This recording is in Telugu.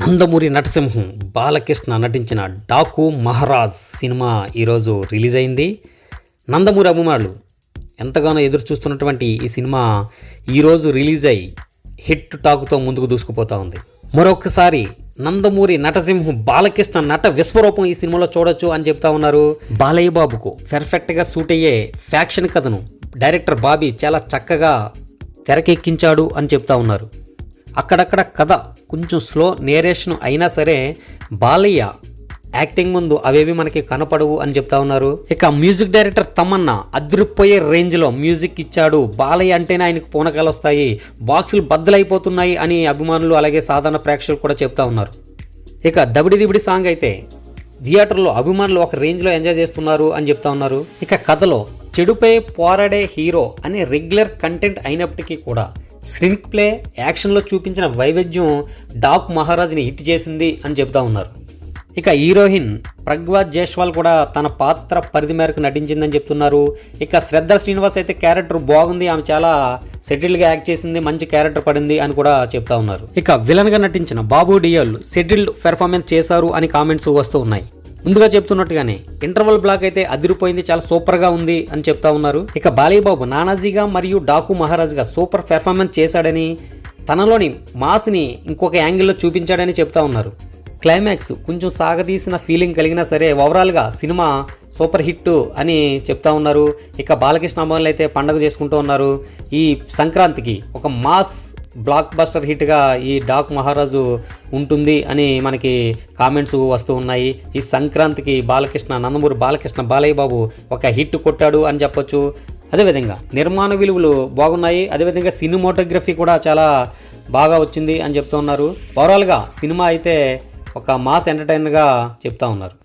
నందమూరి నటసింహం బాలకృష్ణ నటించిన డాకు మహారాజ్ సినిమా ఈరోజు రిలీజ్ అయింది. నందమూరి అభిమానులు ఎంతగానో ఎదురు చూస్తున్నటువంటి ఈ సినిమా ఈరోజు రిలీజ్ అయి హిట్ టాకుతో ముందుకు దూసుకుపోతా ఉంది. మరొకసారి నందమూరి నటసింహం బాలకృష్ణ నట విశ్వరూపం ఈ సినిమాలో చూడొచ్చు అని చెప్తా ఉన్నారు. బాలయ్య బాబుకు పెర్ఫెక్ట్గా సూట్ అయ్యే ఫ్యాక్షన్ కథను డైరెక్టర్ బాబీ చాలా చక్కగా తెరకెక్కించాడు అని చెప్తా ఉన్నారు. అక్కడక్కడ కథ కొంచెం స్లో నేరేషన్ అయినా సరే బాలయ్య యాక్టింగ్ ముందు అవేవి మనకి కనపడవు అని చెప్తా ఉన్నారు. ఇక మ్యూజిక్ డైరెక్టర్ తమన్నా అదిరిపోయే రేంజ్లో మ్యూజిక్ ఇచ్చాడు. బాలయ్య అంటేనే ఆయనకు పూనకాలు వస్తాయి. బాక్సులు బద్దలైపోతున్నాయి అని అభిమానులు అలాగే సాధారణ ప్రేక్షకులు కూడా చెప్తా ఉన్నారు. ఇక దబిడి దిబిడి సాంగ్ అయితే థియేటర్లో అభిమానులు ఒక రేంజ్లో ఎంజాయ్ చేస్తున్నారు అని చెప్తా ఉన్నారు. ఇక కథలో చెడుపై పోరాడే హీరో అనే రెగ్యులర్ కంటెంట్ అయినప్పటికీ కూడా స్క్రీన్ ప్లే యాక్షన్లో చూపించిన వైవిధ్యం డాక్ మహారాజ్ని హిట్ చేసింది అని చెప్తా ఉన్నారు. ఇక హీరోయిన్ ప్రగ్వా జైస్వాల్ కూడా తన పాత్ర పరిధి మేరకు నటించిందని చెప్తున్నారు. ఇక శ్రద్ధ శ్రీనివాస్ అయితే క్యారెక్టర్ బాగుంది ఆమె చాలా సెటిల్డ్గా యాక్ట్ చేసింది మంచి క్యారెక్టర్ పడింది అని కూడా చెప్తా ఉన్నారు. ఇక విలన్గా నటించిన బాబు డియోల్ సెటిల్డ్ పెర్ఫార్మెన్స్ చేశారు అని కామెంట్స్ వస్తూ ఉన్నాయి. ముందుగా చెప్తున్నట్టుగానే ఇంటర్వల్ బ్లాక్ అయితే అదిరిపోయింది చాలా సూపర్గా ఉంది అని చెప్తా ఉన్నారు. ఇక బాలయ్యబాబు నానాజీగా మరియు డాకు మహారాజ్గా సూపర్ పెర్ఫార్మెన్స్ చేశాడని తనలోని మాస్ని ఇంకొక యాంగిల్లో చూపించాడని చెప్తా ఉన్నారు. క్లైమాక్స్ కొంచెం సాగదీసిన ఫీలింగ్ కలిగినా సరే ఓవరాల్గా సినిమా సూపర్ హిట్ అని చెప్తా ఉన్నారు. ఇక బాలకృష్ణ అభిమానులు అయితే పండగ చేసుకుంటూ ఉన్నారు. ఈ సంక్రాంతికి ఒక మాస్ బ్లాక్ బస్టర్ హిట్గా ఈ డాక్ మహారాజు ఉంటుంది అని మనకి కామెంట్స్ వస్తూ ఉన్నాయి. ఈ సంక్రాంతికి బాలకృష్ణ నందమూరి బాలకృష్ణ బాలయ్య బాబు ఒక హిట్ కొట్టాడు అని చెప్పొచ్చు. అదేవిధంగా నిర్మాణ విలువలు బాగున్నాయి. అదేవిధంగా సినిమాటోగ్రఫీ కూడా చాలా బాగా వచ్చింది అని చెప్తూ ఉన్నారు. ఓవరాల్గా సినిమా అయితే ఒక మాస్ ఎంటర్టైనర్గా చెప్తా ఉన్నారు.